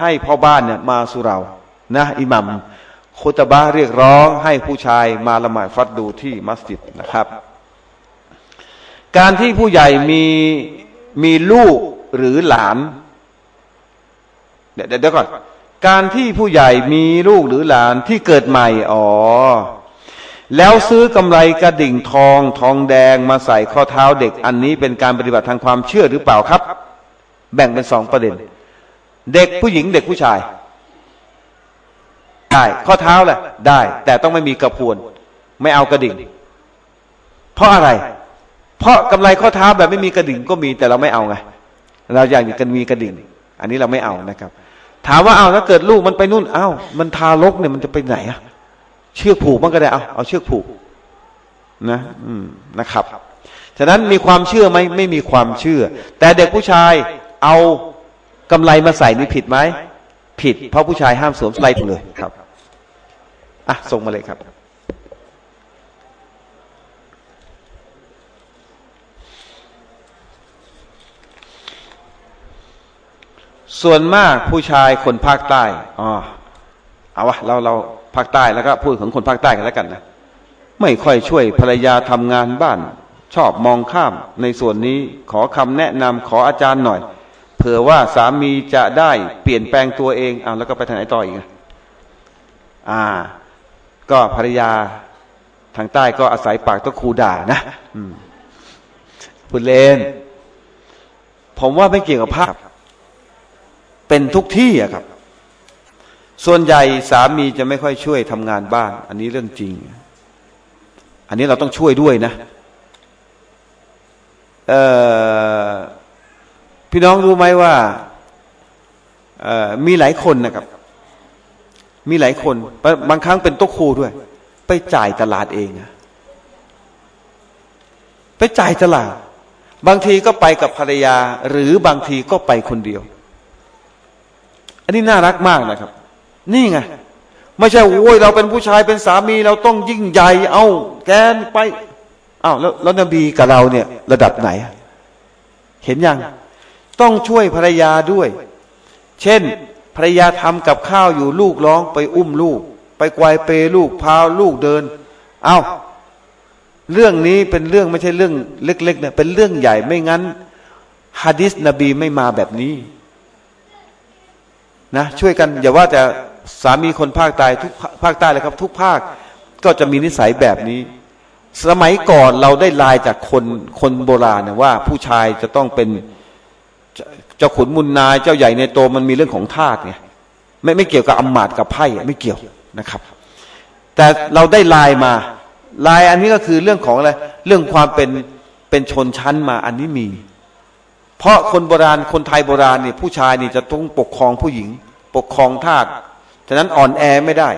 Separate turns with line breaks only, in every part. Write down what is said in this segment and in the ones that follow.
ให้พ่อบ้านเนี่ยมาสุเรา นะอิหมัมคุตบะเรียกร้องให้ผู้ชายมาละหมาดฟัดดูที่มัสยิดนะครับ การที่ผู้ใหญ่มีมีลูกหรือหลานเดี๋ยวเดี๋ยวก่อน การที่ผู้ใหญ่มีลูกหรือหลานที่เกิดใหม่ อ๋อ แล้วซื้อกำไรกระดิ่งทองทองแดงมาใส่ข้อเท้าเด็ก อันนี้เป็นการปฏิบัติทางความเชื่อหรือเปล่าครับ แบ่งเป็นสองประเด็น เด็กผู้หญิงเด็กผู้ชาย ได้ข้อเท้าแหละได้ แต่ต้องไม่มีกระพวน ไม่เอากระดิ่ง เพราะอะไร เพราะกำไรข้อเท้าแบบไม่มีกระดิ่งก็มีแต่เราไม่เอาไงเราอยากมีกันมีกระดิ่ง อันนี้เราไม่เอานะครับ ถามว่าเอาถ้าเกิดลูกมันไปนู่นเอ้ามันทารกเนี่ยมันจะไปไหนอะเชือกผูกมันก็ได้เอาเอาเชือกผูกนะ อืมนะครับฉะนั้นมีความเชื่อไหมไม่มีความเชื่อ แต่เด็กผู้ชายเอา กำไรมาใส่นี่ผิดไหมผิด เพราะผู้ชายห้ามสวมไลท์เลยครับอะส่งมาเลยครับ ส่วนมากผู้ชายคนภาคใต้อ๋อเอาวะเราเราภาคใต้แล้วก็พูดของคนภาคใต้กันแล้วกันนะไม่ค่อยช่วยภรรยาทำงานบ้าน ชอบมองข้ามในส่วนนี้ขอคำแนะนำขออาจารย์หน่อย เผื่อว่าสามีจะได้เปลี่ยนแปลงตัวเองอ่าแล้วก็ไปทางไหนต่ออีกอะอ่า ก็ภรรยาทางใต้ก็อาศัยปากต้องคูด่านะอืมพูดเล่นผมว่าไม่เกี่ยวกับภาพ เป็นทุกที่อะครับ ส่วนใหญ่สามีจะไม่ค่อยช่วยทำงานบ้าน อันนี้เรื่องจริง อันนี้เราต้องช่วยด้วยนะ เอ่อ พี่น้องรู้ไหมว่ามีหลายคนนะครับ มีหลายคน บางครั้งเป็นโต๊ะครูด้วย ไปจ่ายตลาดเองอะไปจ่ายตลาด บางทีก็ไปกับภรรยา หรือบางทีก็ไปคนเดียว อันนี้น่ารักมากนะครับ นี่ไงไม่ใช่โอ้ยเราเป็นผู้ชายเป็นสามีเราต้องยิ่งใหญ่เอาแกนไปอ้าวแล้วแล้วนบีกับเราเนี่ย ระดับไหน เห็นยัง ต้องช่วยภรรยาด้วย เช่น ภรรยาทำกับข้าวอยู่ลูกร้องไปอุ้มลูก ไปกวายเปลูกพาลูกเดิน เอาเรื่องนี้เป็นเรื่องไม่ใช่เรื่องเล็กๆเนี่ยเป็นเรื่องใหญ่ไม่งั้นฮะดิษนบีไม่มาแบบนี้นะช่วยกันอย่าว่าแต่สามีคนภาคใต้ทุกภาคใต้เลยครับ ทุกภาคก็จะมีนิสัยแบบนี้ สมัยก่อนเราได้ลายจากคนคนโบราณนี่ยว่า ผู้ชายจะต้องเป็น เจ้าขุนมุนนายเจ้าใหญ่ในโตมันมีเรื่องของทาสไงไม่ไม่เกี่ยวกับอำมาตย์กับไพ่ไม่เกี่ยวนะครับ แต่เราได้ลายมาลายอันนี้ก็คือเรื่องของอะไรเรื่องความเป็นเป็นชนชั้นมาอันนี้มี เพราะคนโบราณคนไทยโบราณเนี่ยผู้ชายนี่จะต้องปกครองผู้หญิง ปกครองทาสฉะนั้นอ่อนแอไม่ได้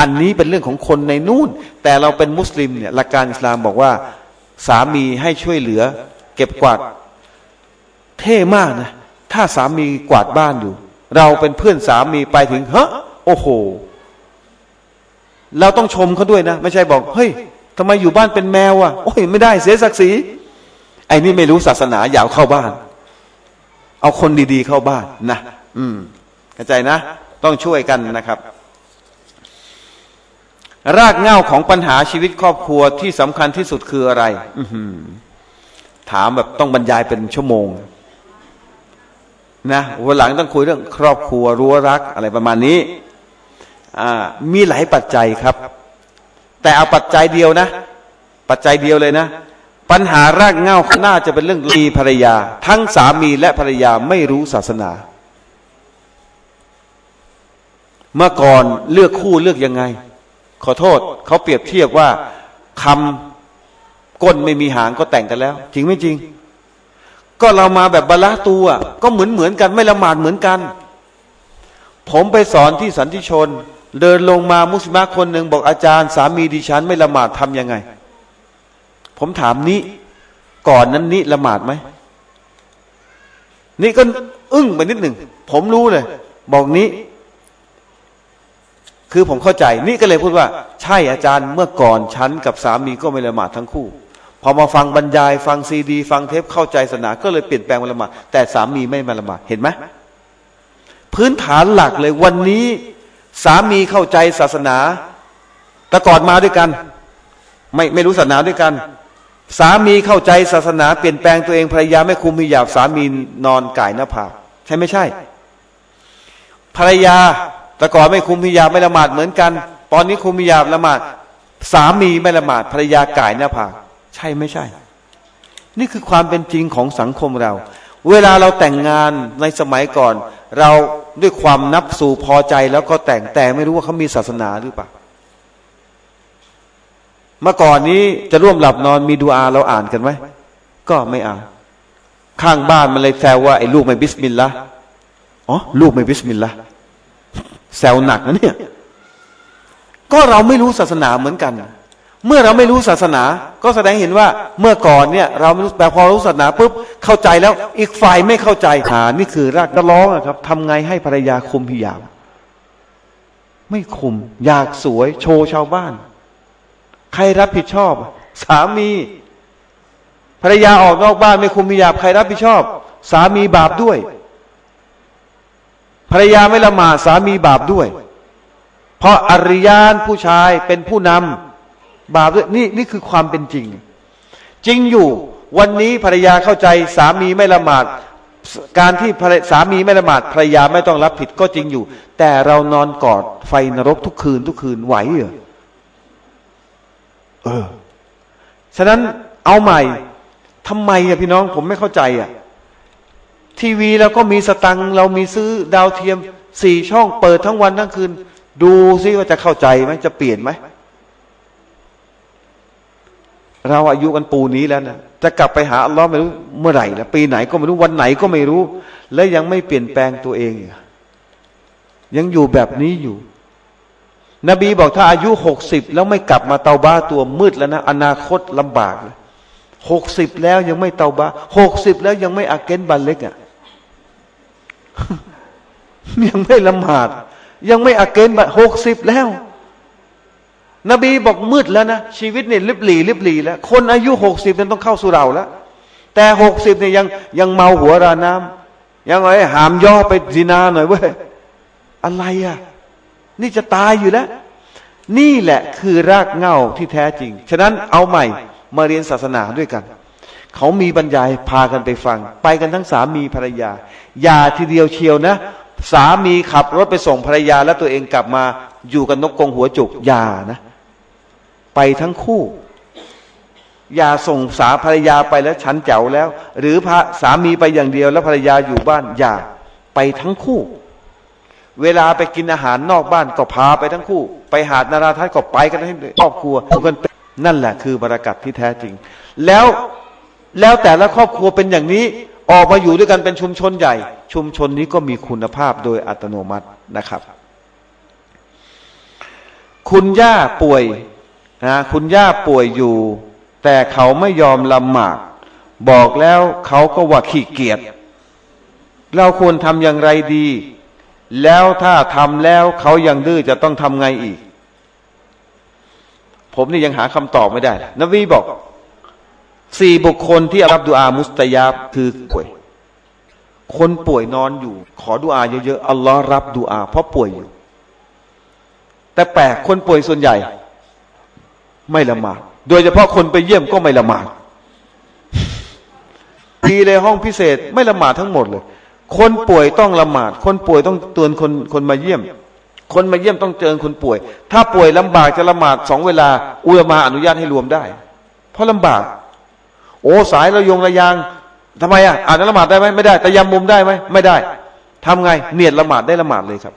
อันนี้เป็นเรื่องของคนในนู่น แต่เราเป็นมุสลิมเนี่ยหลักการอิสลามบอกว่า สามีให้ช่วยเหลือ เก็บกวาด เท่มากนะ ถ้าสามีกวาดบ้านอยู่ เราเป็นเพื่อนสามีไปถึงเฮ้โอ้โห เราต้องชมเขาด้วยนะ ไม่ใช่บอก เฮ้ยทำไมอยู่บ้านเป็นแมวอะโอ้ยไม่ได้เสียศักดิ์ศรีไอ้นี่ไม่รู้ศาสนาอยากเข้าบ้าน เอาคนดีๆเข้าบ้านนะอืมเข้าใจนะ ต้องช่วยกันนะครับ รากเหง้าของปัญหาชีวิตครอบครัวที่สำคัญที่สุดคืออะไรถามแบบต้องบรรยายเป็นชั่วโมง นะวันหลังต้องคุยเรื่องครอบครัวรั้วรักอะไรประมาณนี้อ่ามีหลายปัจจัยครับ แต่เอาปัจจัยเดียวนะ ปัจจัยเดียวเลยนะ ปัญหารากเหง้าน่าจะเป็นเรื่องมีภรรยา ทั้งสามีและภรรยาไม่รู้ศาสนา เมื่อก่อนเลือกคู่เลือกยังไง ขอโทษเขาเปรียบเทียบว่าคำก้นไม่มีหางก็แต่งกันแล้ว จริงไม่จริง ก็เรามาแบบบาละตัวก็เหมือนเหมือนกันไม่ละหมาดเหมือนกัน ผมไปสอนที่สันติชน เดินลงมามุสลิมคนหนึ่งบอกอาจารย์ สามีดิฉัน ไม่ละหมาดทำยังไง ผมถามนี้ก่อนนั้นนี้ละหมาดไหมนี่ก็อึ้งไปนิดหนึ่งผมรู้เลย บอกนี้ คือผมเข้าใจ นี่ก็เลยพูดว่า ใช่อาจารย์เมื่อก่อนฉันกับสามีก็ไม่ละหมาดทั้งคู่ พอมาฟังบรรยาย ฟังซีดี ฟังเทปเข้าใจศาสนา ก็เลยเปลี่ยนแปลงมาละหมาดแต่สามีไม่มาละหมาดเห็นไหมพื้นฐานหลักเลยวันนี้สามีเข้าใจศาสนา แต่ก่อนมาด้วยกัน ไม่ไม่รู้ศาสนาด้วยกัน สามีเข้าใจศาสนาเปลี่ยนแปลงตัวเองภรรยาไม่คุมหิญาบสามีนอนก่ายหน้าผากใช่ไม่ใช่ ภรรยาแต่ก่อนไม่คุมหิญาบไม่ละหมาดเหมือนกัน ตอนนี้คุมหิญาบละหมาด สามีไม่ละหมาดภรรยาก่ายหน้าผาก ใช่ไม่ใช่ นี่คือความเป็นจริงของสังคมเรา เวลาเราแต่งงานในสมัยก่อน เราด้วยความนับสู่พอใจแล้วก็แต่งแต่ไม่รู้ว่าเขามีศาสนาหรือเปล่าเมื่อก่อนนี้จะร่วมหลับนอนมีดูอาเราอ่านกันไหมก็ไม่อ่านข้างบ้านมันเลยแซวว่าไอ้ลูกไม่บิสมิลลาอ๋อลูกไม่บิสมิลลาแซวหนักนะเนี่ย ก็เราไม่รู้ศาสนาเหมือนกัน เมื่อเราไม่รู้ศาสนา ก็แสดงเห็นว่าเมื่อก่อนเนี่ย เราไม่รู้แต่พอรู้ศาสนาปุ๊บเข้าใจแล้ว อีกฝ่ายไม่เข้าใจหานี่คือรากกระร้องครับทำไงให้ภรรยาคุมพิยาบไม่คุม อยากสวย โชว์ชาวบ้าน ใครรับผิดชอบ สามี ภรรยาออกนอกบ้านไม่คุมพิยาบใครรับผิดชอบ สามีบาปด้วย ภรรยาไม่ละหมาดสามีบาปด้วย เพราะอริยานผู้ชายเป็นผู้นำ บาปด้วยนี่นี่คือความเป็นจริง จริงอยู่วันนี้ภรรยาเข้าใจสามีไม่ละหมาด การที่ภรรสามีไม่ละหมาดภรรยาไม่ต้องรับผิดก็จริงอยู่ แต่เรานอนกอดไฟนรกทุกคืนทุกคืนไหวเหรอเออฉะนั้นเอาใหม่ทำไมอะพี่น้องผมไม่เข้าใจอะทีวีเราก็มีสตังค์เรามีซื้อดาวเทียมสี่ช่องเปิดทั้งวันทั้งคืน ดูซิว่าจะเข้าใจไหมจะเปลี่ยนไหม เราอายุกันปูนี้แล้วนะจะกลับไปหาอัลลอฮ์ไม่รู้เมื่อไหร่แล้วปีไหนก็ไม่รู้วันไหนก็ไม่รู้ และยังไม่เปลี่ยนแปลงตัวเอง ยังอยู่แบบนี้อยู่ นบีบอกถ้าอายุหกสิบแล้วไม่กลับมาเตาบ้าตัวมืดแล้วนะ อนาคตลำบากเลยหกสิบแล้วยังไม่เตาบ้าหกสิบแล้วยังไม่อาเกนบันเล็กอะยังไม่ละหมาด ยังไม่อาเกนบันหกสิบแล้ว นบีบอกมืดแล้วนะ ชีวิตเนี่ยลิบหลีลิบหลีแล้ว คนอายุหกสิบเนั้นต้องเข้าสู่เราแล้ว แต่หกสิบเนี่ยยังยังเมาหัวราน้ำยังไงหามย่อไปดินาหน่อยเว้ยอะไรอะ นี่จะตายอยู่แล้ว นี่แหละคือรากเหง้าที่แท้จริง ฉะนั้นเอาใหม่มาเรียนศาสนาด้วยกัน เขามีบรรยายพากันไปฟัง ไปกันทั้งสามีภรรยา อย่าทีเดียวเชียวนะสามีขับรถไปส่งภรรยา แล้วตัวเองกลับมาอยู่กับนกกงหัวจุกอย่านะ ไปทั้งคู่ อย่าส่งสาภรรยาไปแล้วฉันเจ๋วแล้ว หรือพระสามีไปอย่างเดียวแล้วภรรยาอยู่บ้านอย่าไปทั้งคู่ เวลาไปกินอาหารนอกบ้านก็พาไปทั้งคู่ ไปหาดนาราทัศน์ก็ไปกันให้ครอบครัวกันนนั่นแหละคือบรรยากาศที่แท้จริง แล้วแล้วแต่ละครอบครัวเป็นอย่างนี้ออกมาอยู่ด้วยกันเป็นชุมชนใหญ่ ชุมชนนี้ก็มีคุณภาพโดยอัตโนมัตินะครับ คุณย่าป่วย นะคุณย่าป่วยอยู่ แต่เขาไม่ยอมละหมาดบอกแล้วเขาก็ว่าขี้เกียจเราควรทำอย่างไรดี แล้วถ้าทำแล้วเขายังดื้อจะต้องทำไงอีก ผมนี่ยังหาคำตอบไม่ได้ นบีบอกสี่บุคคลที่รับดูอามุสตยาบคือป่วย คนป่วยนอนอยู่ ขอดูอาเยอะๆอัลลอฮ์รับดูอา เพราะป่วยอยู่ แต่แปลกคนป่วยส่วนใหญ่ ไม่ละหมาดโดยเฉพาะคนไปเยี่ยมก็ไม่ละหมาดดีเลยห้องพิเศษไม่ละหมาดทั้งหมดเลย คนป่วยต้องละหมาด คนป่วยต้องเตือนคนคนมาเยี่ยม คนมาเยี่ยมต้องเจอคนป่วย ถ้าป่วยลำบากจะละหมาดสองเวลา อุลมาอนุญาตให้รวมได้ เพราะลำบาก โอ้สายระยงระยางทำไมอะอ่านละหมาดได้ไหมไม่ได้แต่ยำมุมได้ไหมไม่ได้ทำไง เนียดละหมาดได้ละหมาดเลยครับ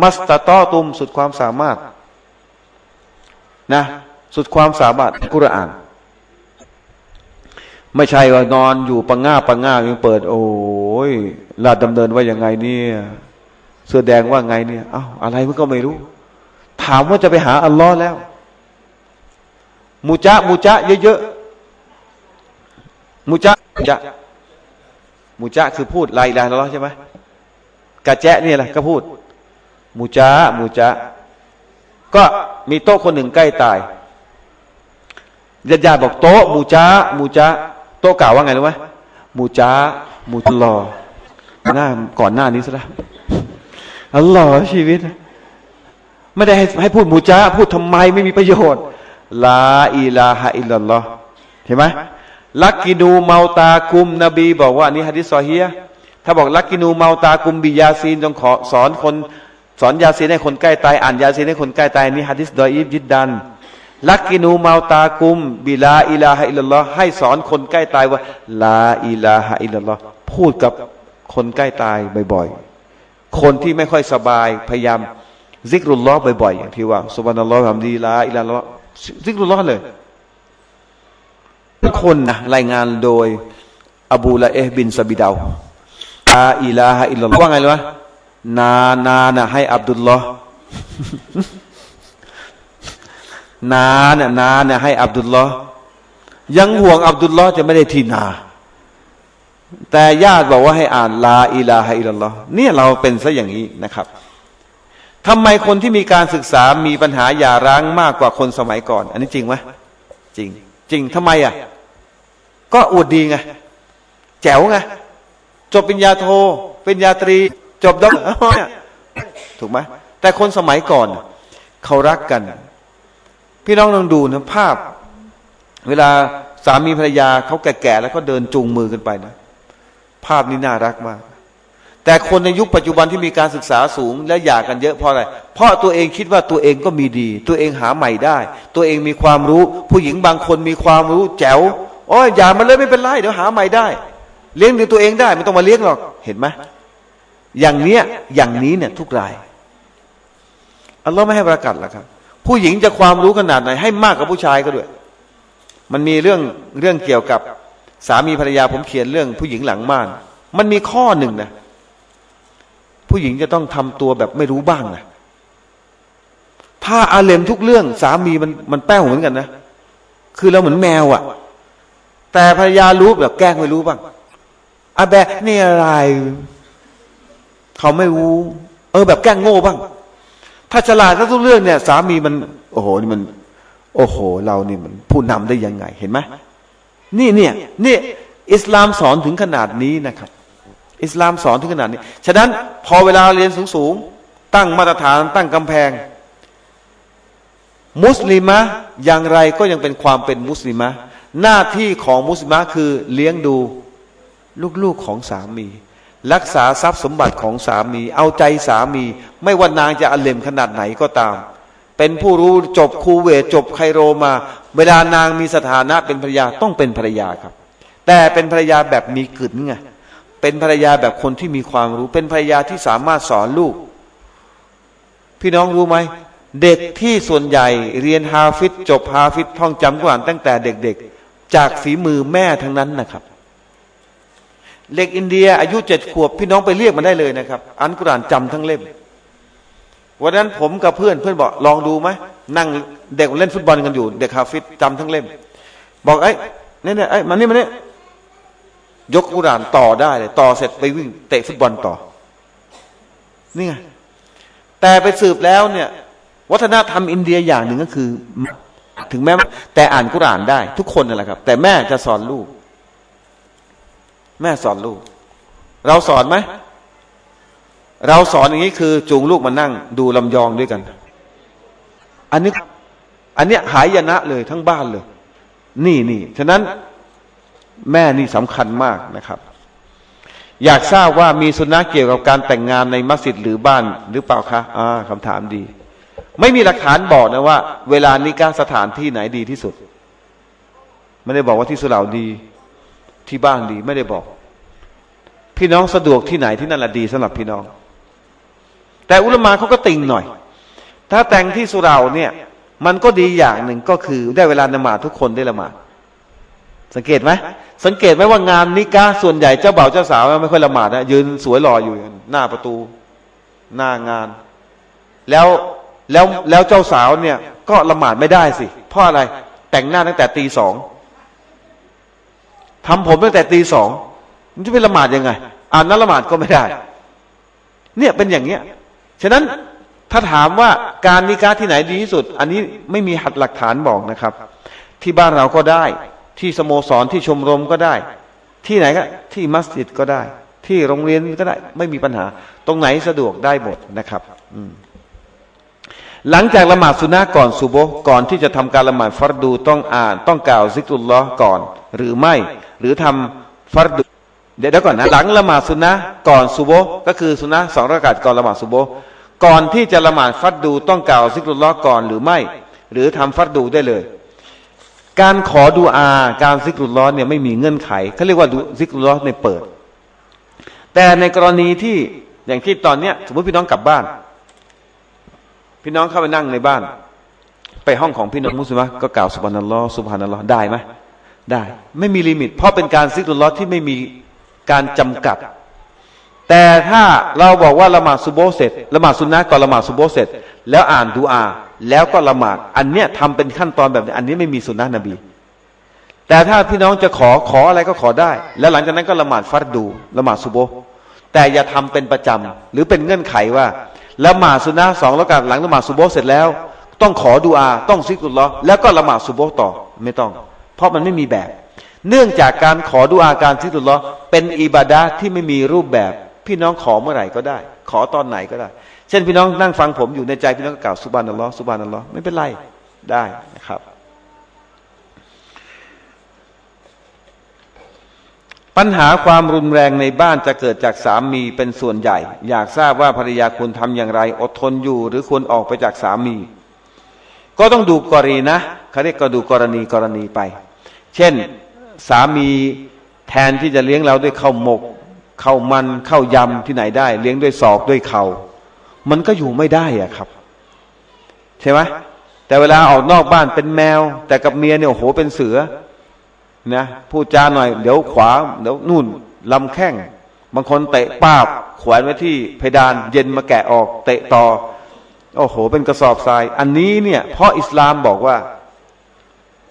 มัสตาตอตุมสุดความสามารถ นะ สุดความสามารถกุรอาน ไม่ใช่ว่านอนอยู่ปังง่าปังง่ายังเปิด โอ้ยลาดดำเนินว่ายังไงเนี่ย เสื้อแดงว่าไงเนี่ย เอ้าอะไรมันก็ไม่รู้ ถามว่าจะไปหาอัลลอฮ์แล้ว มูจะมูจะเยอะๆมูจะมูจะมูจะคือพูดลายลายแล้วใช่ไหมกะแจะนี่แหละก็พูดมูจะมูจะ ก็มีโต๊ะคนหนึ่งใกล้ตายญาติญาติบอกโต๊ะมูจะมูจะโต๊ะกล่าวว่าไงรู้ไหมมูจะมูจลอหน้าก่อนหน้านี้ซะแล้วอัลลอฮ์ชีวิต ไม่ได้ให้ให้พูดมูจาพูดทำไมไม่มีประโยชน์ลาอิลาฮะอิลลัลลอฮ์เห็นไหมลักกินูเมาตากุมนบี บอกว่าอันนี้ฮะดิษซอฮีย์ถ้าบอกลักกินูเมาตากุมบิยาซีนจงขอสอนคน สอนยาซีนให้คนใกล้ตายอ่านยาซีนให้คนใกล้ตายนี่ฮะดิษดอยอิบยิดดันลักกินูเมาตากุม บิลาอิลาฮะอิลลอฮ์ให้สอนคนใกล้ตายว่าลาอิลาฮะอิลลอฮ์พูดกับคนใกล้ตายบ่อยๆ คนที่ไม่ค่อยสบายพยายามซิกรุลลอฮ์บ่อยๆอย่างที่ว่าสุบานัลลอฮ์ทำดีลาอิลาลอฮ์ซิกรุลลอฮ์เลยทุกคนนะรายงานโดย อบูละเอห์บินซาบิดาวลาอิลาฮะอิลลัลลอฮ์ว่าไงรู้ไหม นานานะให้อับดุลลอฮ์นาเนี่ยนาเนี่ยให้อับดุลลอฮ์ยังห่วงอับดุลลอฮ์จะไม่ได้ที่นา แต่ญาติบอกว่าให้อ่านลาอิลาฮะอิลลัลลอฮ์เนี่ยเราเป็นซะอย่างนี้นะครับทำไมคนที่มีการศึกษามีปัญหาหย่าร้างมากกว่าคนสมัยก่อน อันนี้จริงไหมจริง จริงทำไมอะ ก็อวดดีไงแจ๋วไงจบปริญญาโทปริญญาตรี จบด็อกเนี่ยถูกไหมแต่คนสมัยก่อนเขารักกัน พี่น้องลองดูนะภาพ เวลาสามีภรรยาเขาแก่ๆแล้วก็เดินจูงมือกันไปนะ ภาพนี้น่ารักมาก แต่คนในยุคปัจจุบันที่มีการศึกษาสูง และหย่ากันเยอะเพราะอะไร เพราะตัวเองคิดว่าตัวเองก็มีดี ตัวเองหาใหม่ได้ ตัวเองมีความรู้ ผู้หญิงบางคนมีความรู้แจ๋วอ้ยอย่ามาเลยไม่เป็นไรเดี๋ยวหาใหม่ได้ เลี้ยงดูตัวเองได้ไม่ต้องมาเลี้ยงหรอกเห็นไหม อย่างเนี้ยอย่างนี้เนี่ยทุกรายอัลลอฮ์ไม่ให้ประกาศหรอกครับ ผู้หญิงจะความรู้ขนาดไหน ให้มากกว่าผู้ชายก็ด้วย มันมีเรื่องเรื่องเกี่ยวกับสามีภรรยาผมเขียนเรื่อง ผู้หญิงหลังม่าน มันมีข้อหนึ่งนะ ผู้หญิงจะต้องทำตัวแบบไม่รู้บ้างนะถ้าอาเลมทุกเรื่อง สามีมันมันแป้วเหมือนกันนะคือเราเหมือนแมวอะ่ะ แต่ภรรยารู้แบบแกล้งไม่รู้บ้างอาแบะนี่อะไร เขาไม่รู้ เออ แบบแกล้งโง่บ้าง ถ้าฉลาดทุกเรื่องเนี่ย สามีมัน โอ้โหนี่มัน โอ้โห เรานี่มันผู้นำได้ยังไงเห็นไหมนี่เนี่ยนี่อิสลามสอนถึงขนาดนี้นะครับ อิสลามสอนถึงขนาดนี้ ฉะนั้นพอเวลาเรียนสูงๆตั้งมาตรฐานตั้งกำแพง มุสลิมะอย่างไรก็ยังเป็นความเป็นมุสลิมะหน้าที่ของมุสลิมะคือเลี้ยงดูลูกๆของสามี รักษาทรัพย์สมบัติของสามี เอาใจสามี ไม่ว่านางจะอเลมขนาดไหนก็ตาม เป็นผู้รู้จบคูเวตจบไคโรมา เวลานางมีสถานะเป็นภรรยาต้องเป็นภรรยาครับ แต่เป็นภรรยาแบบมีกึ๋นไงเป็นภรรยาแบบคนที่มีความรู้ เป็นภรรยาที่สามารถสอนลูก พี่น้องรู้ไหมเด็กที่ส่วนใหญ่เรียนฮาฟิดจบฮาฟิดท่องจำกุรอานตั้งแต่เด็ก ๆ จากฝีมือแม่ทั้งนั้นนะครับ เด็กอินเดีย อายุเจ็ดขวบพี่น้องไปเรียกมันได้เลยนะครับอันกุรานจำทั้งเล่มวันนั้นผมกับเพื่อนเพื่อนบอกลองดูไหมนั่งเด็กเล่นฟุตบอลกันอยู่ เด็กฮาฟิดจำทั้งเล่ม บอกไอ้เนี่ยเนี่ยไอ้มันนี่มันนี่ยกกุรานต่อได้เลยต่อเสร็จไปวิ่งเตะฟุตบอลต่อ นี่ไงแต่ไปสืบแล้วเนี่ย วัฒนธรรมอินเดียอย่างหนึ่งก็คือ ถึงแม้แต่อ่านกุรานได้ ทุกคนนั่นแหละครับ แต่แม่จะสอนลูก แม่สอนลูก เราสอนไหม เราสอนอย่างนี้คือจูงลูกมานั่ง ดูลำยองด้วยกัน อันนี้ อันเนี้ยหายนะเลยทั้งบ้านเลย นี่นี่ฉะนั้นแม่นี่สำคัญมากนะครับ อยากทราบว่ามีสุนัขเกี่ยวกับการแต่งงานในมัสยิดหรือบ้านหรือเปล่าคะอ่าคำถามดี ไม่มีหลักฐานบอกนะว่า เวลานิกาสถานที่ไหนดีที่สุด ไม่ได้บอกว่าที่สุเหร่าดี ที่บ้านดีไม่ได้บอก พี่น้องสะดวกที่ไหนที่นั่นแหละดีสำหรับพี่น้อง แต่อุลมะเขาก็ติงหน่อย ถ้าแต่งที่สุราเนี่ย มันก็ดีอย่างหนึ่งก็คือ ได้เวลานมาดทุกคนได้ละหมาดสังเกตไหมสังเกตไหมว่างานนิกาส่วนใหญ่เจ้าบ่าวเจ้าสาวไม่ค่อยละหมาดนะยืนสวยหล่ออยู่หน้าประตู หน้างาน แล้วแล้วแล้วเจ้าสาวเนี่ย ก็ละหมาดไม่ได้สิเพราะอะไรแต่งหน้าตั้งแต่ตีสอง ทำผมตั้งแต่ตีสองมันจะไปละหมาดยังไง อ่านนั้นละหมาดก็ไม่ได้ เนี่ยเป็นอย่างเนี้ย ฉะนั้นถ้าถามว่าการนิกาที่ไหนดีที่สุด อันนี้ไม่มีหัดหลักฐานบอกนะครับ ที่บ้านเราก็ได้ ที่สโมสรที่ชมรมก็ได้ ที่ไหนก็ที่มัสยิดก็ได้ ที่โรงเรียนก็ได้ ไม่มีปัญหา ตรงไหนสะดวกได้หมดนะครับ อืม หลังจากละหมาดสุนนะก่อนซุโบก่อนที่จะทำการละหมาดฟัรดูต้องอ่านต้องกล่าวซิกุลลอฮ์ก่อน หรือไม่ หรือทำฟัรดูเดี๋ยวก่อนนะหลังละหมาดสุนนะก่อนซุโบก็คือสุนนะสองรากาศก่อนละหมาดซุโบก่อนที่จะละหมาดฟัดดูต้องกล่าวซิกุลลอฮ์ก่อนหรือไม่ หรือทำฟัดดูได้เลย การขอดูอาการซิกุลลอฮ์เนี่ยไม่มีเงื่อนไขเขาเรียกว่าดูซิกุลลอฮ์ในเปิด แต่ในกรณีที่อย่างที่ตอนเนี้ยสมมติพี่น้องกลับบ้าน พี่น้องเข้าไปนั่งในบ้าน ไปห้องของพี่น้องมุสลิมะก็กล่าวสุบฮานัลลอฮ์สุบฮานัลลอฮ์ได้ไหมได้ ไม่มีลิมิต เพราะเป็นการซิกรุลลอฮ์ที่ไม่มีการจำกัด แต่ถ้าเราบอกว่าละหมาดซุโบเสร็จละหมาดซุนนะก่อนละหมาดซุโบเสร็จ แล้วอ่านดูอา แล้วก็ละหมาดอันเนี้ยทำเป็นขั้นตอนแบบนี้ อันนี้ไม่มีสุนนะนบี แต่ถ้าพี่น้องจะขอขออะไรก็ขอได้ แล้วหลังจากนั้นก็ละหมาดฟัดดูละหมาดซุโบแต่อย่าทำเป็นประจำหรือเป็นเงื่อนไขว่า ละหมาดสุนนะสองแล้วกันหลังละหมาดสุโบเสร็จแล้ว ต้องขอดูอาต้องซิกุลลอแล้วก็ละหมาดสุโบต่อไม่ต้อง เพราะมันไม่มีแบบ เนื่องจากการขอดูอาการซิกุลลอเป็นอิบาดะที่ไม่มีรูปแบบ พี่น้องขอเมื่อไหร่ก็ได้ ขอตอนไหนก็ได้ เช่นพี่น้องนั่งฟังผมอยู่ในใจพี่น้องก็กล่าวสุบานัลลอฮ์สุบานัลลอฮ์ไม่เป็นไรได้นะครับ ปัญหาความรุนแรงในบ้านจะเกิดจากสามีเป็นส่วนใหญ่ อยากทราบว่าภรรยาควรทำอย่างไร อดทนอยู่ หรือควรออกไปจากสามี ก็ต้องดูกรณีนะเขาเรียกก็ดูกรณีกรณีไป เช่นสามีแทนที่จะเลี้ยงเราด้วยข้าวหมกข้าวมันข้าวยำที่ไหนได้ เลี้ยงด้วยศอกด้วยเขา่ามันก็อยู่ไม่ได้อะครับ ใช่ไหมแต่เวลาออกนอกบ้านเป็นแมว แต่กับเมียเนี่ยโอ้โหเป็นเสือ นะพูดจาหน่อย เดี๋ยวขวาเดี๋ยวนู่นลำแข้งบางคนเตะป้าบแขวนไว้ที่เพดาน เย็นมาแกะออกเตะต่อ โอ้โห เป็นกระสอบทราย อันนี้เนี่ย เพราะอิสลามบอกว่า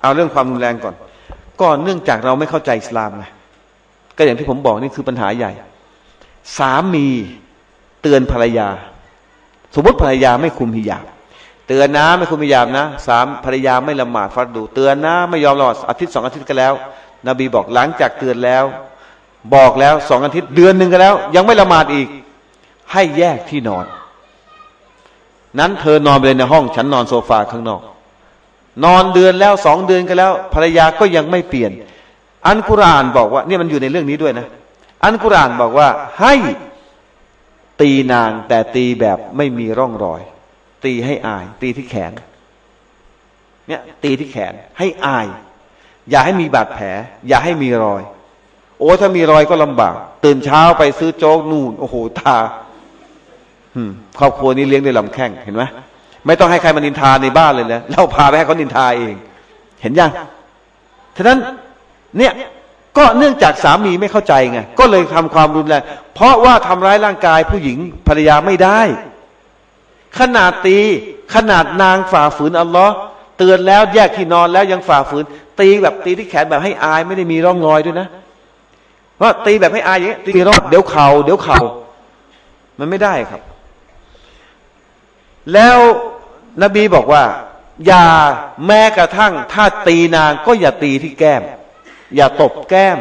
เอาเรื่องความรุนแรงก่อน ก็เนื่องจากเราไม่เข้าใจอิสลามไงก็อย่างที่ผมบอกนี่คือปัญหาใหญ่ สามีเตือนภรรยา สมมติภรรยาไม่คุมหิญาบ เตือนนะไม่คุมหิญาบนะสามภรรยาไม่ละหมาดฟัดดู เตือนนะไม่ยอมละหมาดอาทิตย์สองอาทิตย์ก็แล้ว นบีบอกหลังจากเตือนแล้ว บอกแล้วสองอาทิตย์เดือนหนึ่งก็แล้ว ยังไม่ละหมาดอีก ให้แยกที่นอน นั้นเธอนอนไปเลยในห้อง ฉันนอนโซฟาข้างนอก นอนเดือนแล้วสองเดือนก็แล้ว ภรรยาก็ยังไม่เปลี่ยน อันกุรานบอกว่าเนี่ยมันอยู่ในเรื่องนี้ด้วยนะ อันกุรานบอกว่าให้ตีนางแต่ตีแบบไม่มีร่องรอย ตีให้อาย ตีที่แขน เนี่ย ตีที่แขนให้อาย อย่าให้มีบาดแผล อย่าให้มีรอย โอ้ถ้ามีรอยก็ลำบาก ตื่นเช้าไปซื้อโจ๊กนู่นโอ้โหตาครอบครัวนี้เลี้ยงด้วยลำแข้งเห็นไหมไม่ต้องให้ใครมานินทาในบ้านเลยนะเราพาไปให้เขานินทาเอง เห็นยังฉะนั้น เนี่ยก็เนื่องจากสามีไม่เข้าใจไงก็เลยทำความรุนแรงเพราะว่าทำร้ายร่างกายผู้หญิงภรรยาไม่ได้ ขนาดตี ขนาดนางฝ่าฝืนอัลลอฮ์เตือนแล้วแยกที่นอนแล้วยังฝ่าฝืน ตีแบบตีที่แขนแบบให้อายไม่ได้มีร่องรอยด้วยนะเพราะตีแบบให้อายอย่างนี้ตีรองเดี๋ยวเข่าเดี๋ยวเข่ามันไม่ได้ครับ แล้วนบีบอกว่า อย่าแม้กระทั่ง ถ้าตีนางก็อย่าตีที่แก้ม อย่าตบแก้ม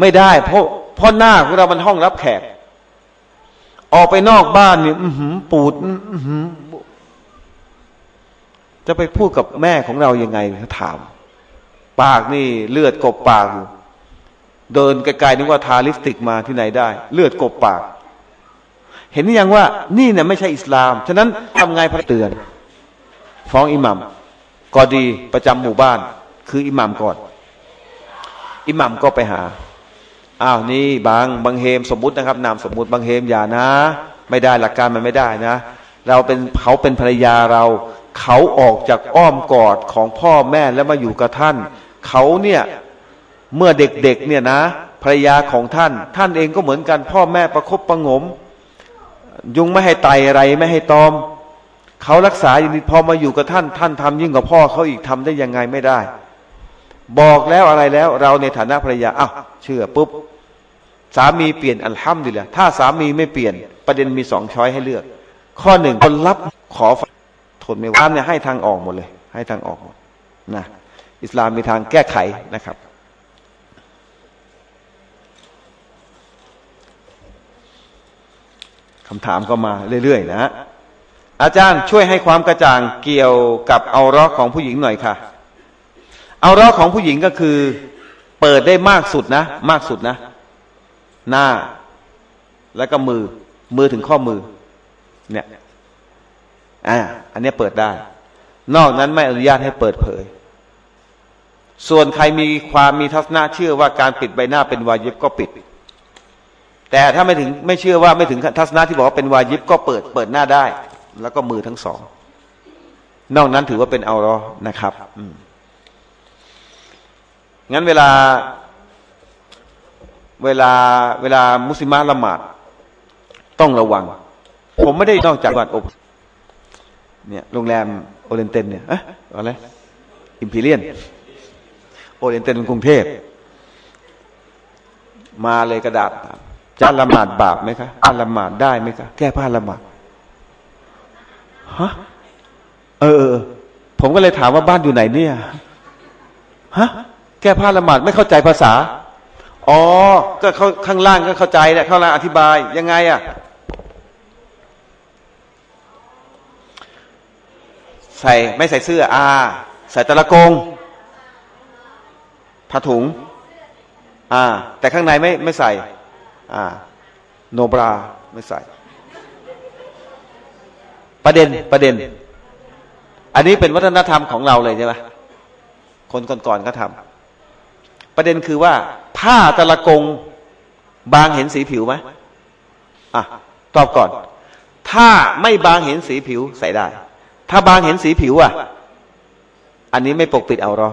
ไม่ได้ เพราะเพราะหน้าของเรามันห้องรับแขก ออกไปนอกบ้านเนี่ยปูดจะไปพูดกับแม่ของเรายังไงถาม ปากนี่เลือดกบปากอยู่เดินไกลๆนึกว่าทาลิปสติกมาที่ไหนได้ เลือดกบปาก เห็นหรือยังว่า นี่เนี่ยไม่ใช่อิสลาม ฉะนั้นทำไงพระเตือน ฟ้องอิหมัมก็ดีประจำหมู่บ้าน คืออิหมัมก่อน อิหมัมก็ไปหา อ้าวนี่บางบางเฮมสมมุตินะครับนามสมมุติบางเฮมอย่านะ ไม่ได้หลักการมันไม่ได้นะ เราเป็นเขาเป็นภรรยาเรา เขาออกจากอ้อมกอดของพ่อแม่แล้วมาอยู่กับท่าน เขาเนี่ยเมื่อเด็กๆเนี่ยนะภรรยาของท่าน ท่านเองก็เหมือนกันพ่อแม่ประคบประงม ยุงไม่ให้ไตอะไรไม่ให้ตอม เขารักษาอย่างนี้พอมาอยู่กับท่าน ท่านทำยิ่งกว่าพ่อเขาอีกทำได้ยังไงไม่ได้ บอกแล้วอะไรแล้ว เราในฐานะภรรยาอ้าวเชื่อปุ๊บสามีเปลี่ยนอัลฮัมดุลิลละถ้าสามีไม่เปลี่ยน ประเด็นมีสองช้อยให้เลือก ข้อหนึ่งคนรับขอทนไม่ไหวเนี่ยให้ทางออกหมดเลย ให้ทางออกหมดนะอิสลามมีทางแก้ไขนะครับคำถามก็มาเรื่อยๆนะอาจารย์ช่วยให้ความกระจ่างเกี่ยวกับเอาร้อของผู้หญิงหน่อยค่ะ เอาร้อของผู้หญิงก็คือ เปิดได้มากสุดนะ มากสุดนะ หน้า แล้วก็มือ มือถึงข้อมือ เนี่ยอ่าอันนี้เปิดได้ นอกนั้นไม่อนุญาตให้เปิดเผย ส่วนใครมีความมีทัศนะเชื่อว่าการปิดใบหน้าเป็นวาญิบก็ปิด แต่ถ้าไม่ถึงไม่เชื่อว่าไม่ถึงทัศนะที่บอกว่าเป็นวาญิบก็เปิด เปิดหน้าได้ แล้วก็มือทั้งสอง นอกนั้นถือว่าเป็นเอารอนะครับ อืม งั้นเวลา เวลาเวลามุสลิมละหมาด ต้องระวัง ผมไม่ได้นอกจากวัดอบเนี่ยโรงแรมโอเรนเตนเนี่ยอะอะไรอิมพีเรียนโอเรนเตนกรุงเทพมาเลยกระดาษจะละหมาดบาปไหมคะผ้าละหมาดได้ไหมคะแก้ผ้าละหมาดฮะเออ ผมก็เลยถามว่าบ้านอยู่ไหนเนี่ยฮะ แก้ผ้าละหมาดไม่เข้าใจภาษา อ๋อ ก็เขาข้างล่างก็เข้าใจแหละข้างล่างอธิบายยังไงอะใส่ไม่ใส่เสื้ออาใส่ตะละกงผ้าถุง อ่า แต่ข้างในไม่ไม่ใส่ อ่า โนบราไม่ใส่ ประเด็นประเด็น อันนี้เป็นวัฒนธรรมของเราเลยใช่ไหมคนก่อนๆก็ทำ ประเด็นคือว่า ผ้าตะละกงบางเห็นสีผิวไหมอะตอบก่อน ถ้าไม่บางเห็นสีผิวใส่ได้ ถ้าบางเห็นสีผิวอะ อันนี้ไม่ปกปิดเอารอ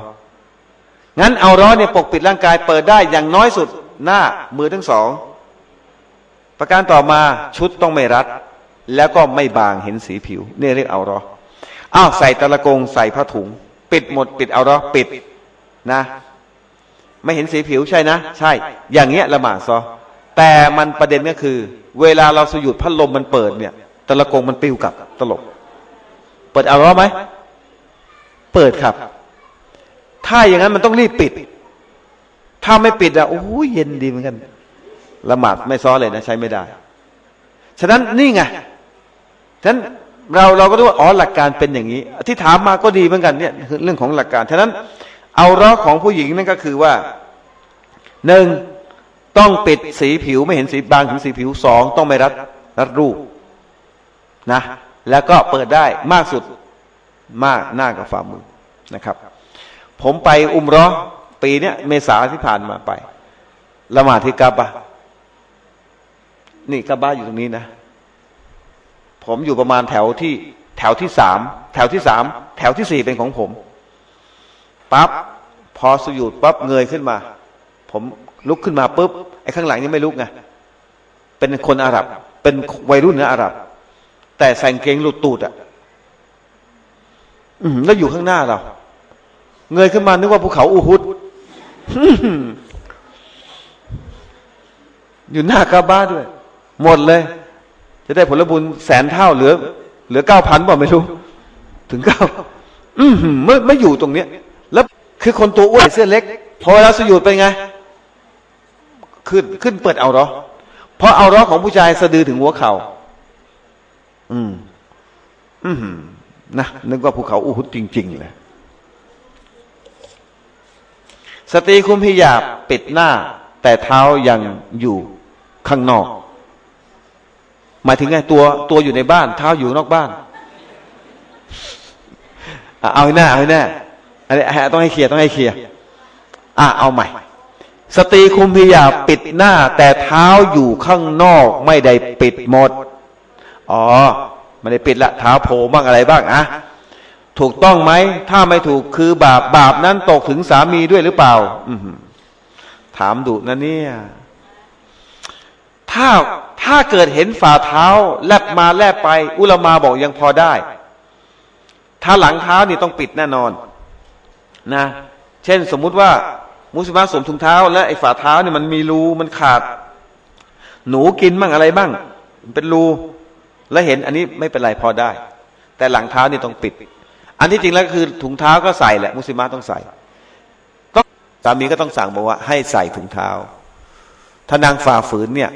งั้นเอาร้อเนี่ยปกปิดร่างกายเปิดได้อย่างน้อยสุดหน้ามือทั้งสอง ประการต่อมาชุดต้องไม่รัด แล้วก็ไม่บางเห็นสีผิวนี่เรียกเอารออ้าวใส่ตะละกงใส่ผ้าถุง ปิดหมด ปิดเอารอปิดนะ ไม่เห็นสีผิวใช่นะ ใช่ อย่างเงี้ยละหมาดซอแต่มันประเด็นก็คือ เวลาเราสยุดพัดลมมันเปิดเนี่ยตะละกงมันปิวกลับตลบ เปิดเอารอไหมเปิดครับ ถ้าอย่างนั้นมันต้องรีบปิด ถ้าไม่ปิดอะโอ้ยเย็นดีเหมือนกันละหมาดไม่ซ้อเลยนะใช้ไม่ได้ ฉะนั้นนี่ไงฉะนั้นเราเราก็รู้ว่าอ๋อหลักการเป็นอย่างนี้ ที่ถามมาก็ดีเหมือนกันเนี่ยคือเรื่องของหลักการ ฉะนั้น เอาร้อของผู้หญิงนั่นก็คือว่าหนึ่งต้องปิดสีผิวไม่เห็นสีบางถึงสีผิวสองต้องไม่รัดรัดรูปนะ แล้วก็เปิดได้มากสุดมากหน้ากับฝ่ามือนะครับ ผมไปอุมร้อปีเนี้ยเมษาที่ผ่านมาไปละหมาดที่กาบะนี่กาบะอยู่ตรงนี้นะ ผมอยู่ประมาณแถวที่ แถวที่สามแถวที่สามแถวที่สี่เป็นของผม ปั๊บพอสยุดปั๊บเงยขึ้นมา ผมลุกขึ้นมาปุ๊บไอ้ข้างหลังนี่ไม่ลุกไงเป็นคนอาหรับ เป็นวัยรุ่นนะอาหรับ แต่ใส่กางเกงหลุดตูดอะ่ะอืมแล้วอยู่ข้างหน้าเรา เงยขึ้นมานึกว่าภูเขาอูฮุดอยู่หน้ากาบ้าด้วย หมดเลย จะได้ผลบุญแสนเท่าเหลือ เหลือเก้าพันบ่ไม่รู้ ถึงเก้าอืมไม่ไม่อยู่ตรงเนี้ย คือคนตัวอ้วนเสื้อเล็ก พอเวลาสยุดเป็นไง ขึ้นขึ้นเปิดเอาเหรอเพราะเอาร้อของผู้ชายสะดือถึงหัวเข่าอืม อืมนะนึกว่าภูเขาอูฮุดจริง ๆ เลยสตรีคุมพิยาปิดหน้า แต่เท้ายังอยู่ข้างนอก หมายถึงไงตัวตัวอยู่ในบ้าน เท้าอยู่นอกบ้าน เอาให้แน่เอาให้แน่ อันนี้ต้องให้เคลียร์ต้องให้เคลียร์อะเอาใหม่ สตรีคุมพิยาปิดหน้า แต่เท้าอยู่ข้างนอกไม่ได้ปิดหมด อ๋อไม่ได้ปิดละเท้าโผล่บ้างอะไรบ้างอะถูกต้องไหม ถ้าไม่ถูกคือบาปบาปนั้นตกถึงสามีด้วยหรือเปล่า อืถามดุนะเนี่ย ถ้าถ้าเกิดเห็นฝ่าเท้า แลบมาแลบไป อุลมาบอกยังพอได้ ถ้าหลังเท้านี่ต้องปิดแน่นอน นะ เช่นสมมุติว่า มุสลิมสวมถุงเท้า และไอ้ฝ่าเท้าเนี่ยมันมีรูมันขาด หนูกินบ้างอะไรบ้าง เป็นรูแล้วเห็นอันนี้ไม่เป็นไรพอได้ แต่หลังเท้านี่ต้องปิด อันที่จริงแล้วคือถุงเท้าก็ใส่แหละ มุสลิมต้องใส่ต้องสามีก็ต้องสั่งบอกว่า ให้ใส่ถุงเท้าถ้านางฝ่าฝืนเนี่ย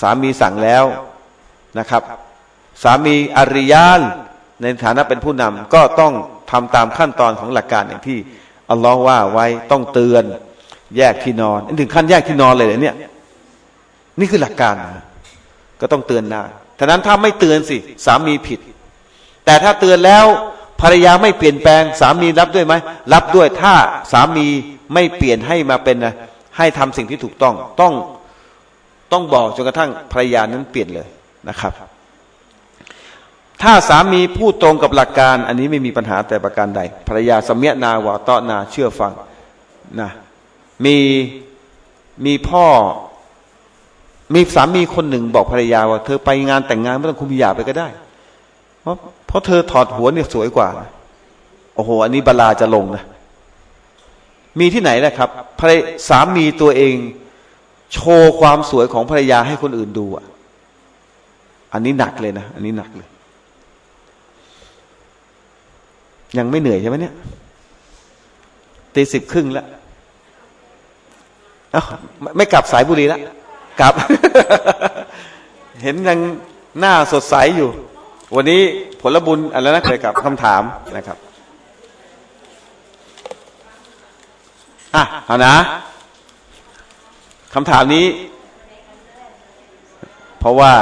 สามีสั่งแล้วนะครับ สามีอริยานในฐานะเป็นผู้นำก็ต้องทำตามขั้นตอนของหลักการอย่างที่ อัลลอฮ์ว่าไว้ต้องเตือน แยกที่นอนถึงขั้นแยกที่นอนเลยเหรอเนี่ย นี่คือหลักการนะก็ต้องเตือนได้ฉะนั้นถ้าไม่เตือนสิ สามีผิด แต่ถ้าเตือนแล้วภรรยาไม่เปลี่ยนแปลง สามีรับด้วยไหมรับด้วยถ้าสามีไม่เปลี่ยนให้มาเป็นนะให้ทำสิ่งที่ถูกต้องต้องต้องบอกจนกระทั่งภรรยานั้นเปลี่ยนเลยนะครับ ถ้าสามีพูดตรงกับหลักการ อันนี้ไม่มีปัญหาแต่ประการใดภรรยาสมียนาวาตอนาเชื่อฟังนะมีมีพ่อ มีสามีคนหนึ่งบอกภรรยาว่า เธอไปงานแต่งงานไม่ต้องคุมพิยาไปก็ได้ เพราะเพราะเธอถอดหัวเนี่ยสวยกว่าโอ้โห อันนี้บาลาจะลงนะมีที่ไหนนะครับภรสามีตัวเอง โชว์ความสวยของภรรยาให้คนอื่นดูอะอันนี้หนักเลยนะ อันนี้หนักเลย ยังไม่เหนื่อยใช่ไหมเนี่ยตีสิบครึ่งแล้วเอ้าไม่ไม่กลับสายบุรีแล้วกลับ เห็นยังหน้าสดใสอยู่ วันนี้ผลบุญอะไรนะเคยกับคำถามนะครับอะเอานะคำถามนี้ เพราะว่า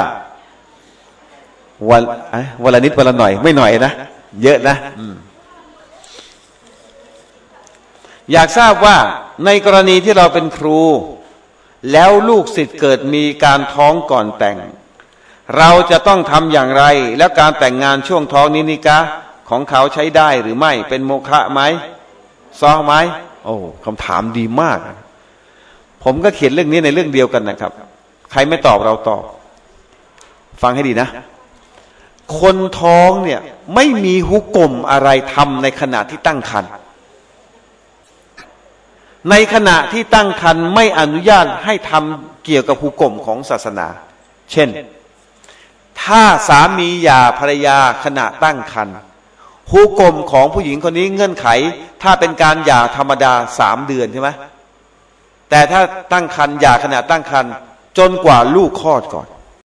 วันวันละนิดวันละหน่อย ไม่หน่อยนะ เยอะนะ อืม อยากทราบว่าในกรณีที่เราเป็นครู แล้วลูกศิษย์เกิดมีการท้องก่อนแต่ง เราจะต้องทำอย่างไร แล้วการแต่งงานช่วงท้องนี้นิกะของเขาใช้ได้หรือไม่เป็นโมฆะไหมซอไหมโอ้คำถามดีมาก ผมก็เขียนเรื่องนี้ในเรื่องเดียวกันนะครับ ใครไม่ตอบเราตอบ ฟังให้ดีนะ คนท้องเนี่ยไม่มีหุกกลมอะไรทำในขณะที่ตั้งครรภ์ ในขณะที่ตั้งครรภ์ไม่อนุญาตให้ทำเกี่ยวกับหุกกลมของศาสนา เช่น ถ้าสามีหย่าภรรยาขณะตั้งครรภ์หุกกลมของผู้หญิงคนนี้เงื่อนไข ถ้าเป็นการหย่าธรรมดาสามเดือนใช่ไหมแต่ถ้าตั้งครรภ์หย่าขณะตั้งครรภ์จนกว่าลูกคลอดก่อน